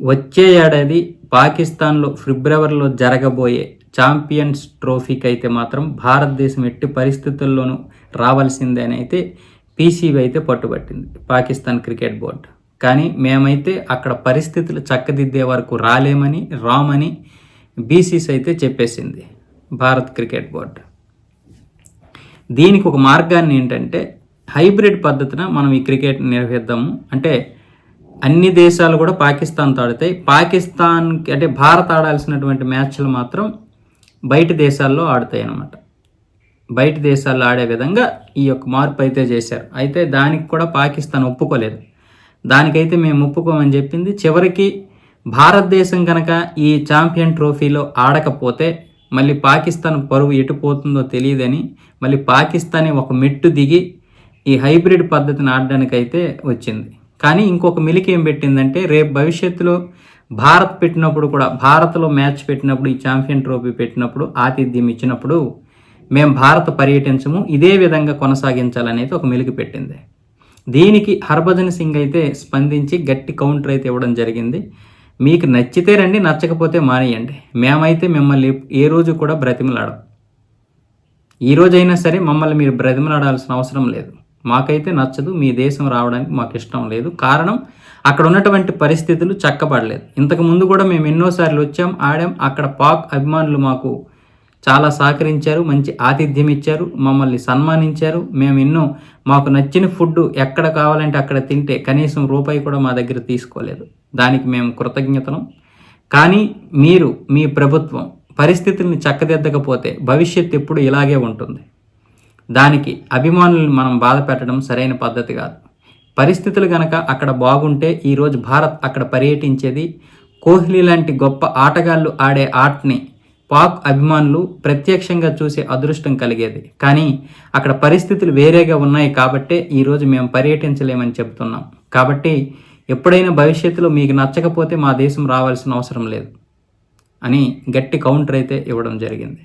వచ్చే ఏడాది పాకిస్తాన్లో ఫిబ్రవరిలో జరగబోయే ఛాంపియన్స్ ట్రోఫీకి అయితే మాత్రం భారతదేశం ఎట్టి పరిస్థితుల్లోనూ రావాల్సిందే అని అయితే పీసీబీ అయితే పట్టుబట్టింది పాకిస్తాన్ క్రికెట్ బోర్డు. కానీ మేమైతే అక్కడ పరిస్థితులు చక్కదిద్దే వరకు రాలేమని రామని బీసీస్ అయితే చెప్పేసింది భారత్ క్రికెట్ బోర్డు. దీనికి ఒక మార్గాన్ని ఏంటంటే హైబ్రిడ్ పద్ధతిన మనం ఈ క్రికెట్ నిర్వహిద్దాము. అంటే అన్ని దేశాలు కూడా పాకిస్తాన్తో ఆడతాయి పాకిస్తాన్ అంటే భారత్ ఆడాల్సినటువంటి మ్యాచ్లు మాత్రం బయట దేశాల్లో ఆడతాయి అన్నమాట. బయట దేశాల్లో ఆడే విధంగా ఈ యొక్క మార్పు అయితే చేశారు. అయితే దానికి కూడా పాకిస్తాన్ ఒప్పుకోలేదు. దానికైతే మేము ఒప్పుకోమని చెప్పింది. చివరికి భారతదేశం కనుక ఈ ఛాంపియన్ ట్రోఫీలో ఆడకపోతే మళ్ళీ పాకిస్తాన్ పరువు ఎటు పోతుందో తెలియదని మళ్ళీ పాకిస్తాన్ ఒక మెట్టు దిగి ఈ హైబ్రిడ్ పద్ధతిని ఆడడానికైతే వచ్చింది. కానీ ఇంకొక మిలికి ఏం పెట్టిందంటే రేపు భవిష్యత్తులో భారత్ పెట్టినప్పుడు కూడా భారత్లో మ్యాచ్ పెట్టినప్పుడు ఈ ఛాంపియన్ ట్రోఫీ పెట్టినప్పుడు ఆతిథ్యం ఇచ్చినప్పుడు మేము భారత పర్యటించము ఇదే విధంగా కొనసాగించాలనేది ఒక మెలికి పెట్టింది. దీనికి హర్భజన్ సింగ్ అయితే స్పందించి గట్టి కౌంటర్ అయితే ఇవ్వడం జరిగింది. మీకు నచ్చితే రండి నచ్చకపోతే మానేయండి. మేమైతే మిమ్మల్ని ఏ రోజు కూడా బ్రతిమలాడం. ఈ రోజైనా సరే మమ్మల్ని మీరు బ్రతిమలాడాల్సిన అవసరం లేదు. మాకైతే నచ్చదు మీ దేశం రావడానికి మాకు ఇష్టం లేదు. కారణం అక్కడ ఉన్నటువంటి పరిస్థితులు చక్కబడలేదు. ఇంతకు ముందు కూడా మేము ఎన్నోసార్లు వచ్చాం ఆడాం. అక్కడ పాక్ అభిమానులు మాకు చాలా సహకరించారు మంచి ఆతిథ్యం ఇచ్చారు మమ్మల్ని సన్మానించారు. మేము ఎన్నో మాకు నచ్చిన ఫుడ్ ఎక్కడ కావాలంటే అక్కడ తింటే కనీసం రూపాయి కూడా మా దగ్గర తీసుకోలేదు. దానికి మేము కృతజ్ఞతను కానీ మీరు మీ ప్రభుత్వం పరిస్థితుల్ని చక్కదిద్దకపోతే భవిష్యత్తు ఎప్పుడు ఇలాగే ఉంటుంది. దానికి అభిమానులను మనం బాధ పెట్టడం సరైన పద్ధతి కాదు. పరిస్థితులు గనక అక్కడ బాగుంటే ఈరోజు భారత్ అక్కడ పర్యటించేది. కోహ్లీ లాంటి గొప్ప ఆటగాళ్ళు ఆడే ఆటని పాక్ అభిమానులు ప్రత్యక్షంగా చూసే అదృష్టం కలిగేది. కానీ అక్కడ పరిస్థితులు వేరేగా ఉన్నాయి కాబట్టే ఈరోజు మేము పర్యటించలేమని చెబుతున్నాం. కాబట్టి ఎప్పుడైనా భవిష్యత్తులో మీకు నచ్చకపోతే మా దేశం రావాల్సిన అవసరం లేదు అని గట్టి కౌంటర్ అయితే ఇవ్వడం జరిగింది.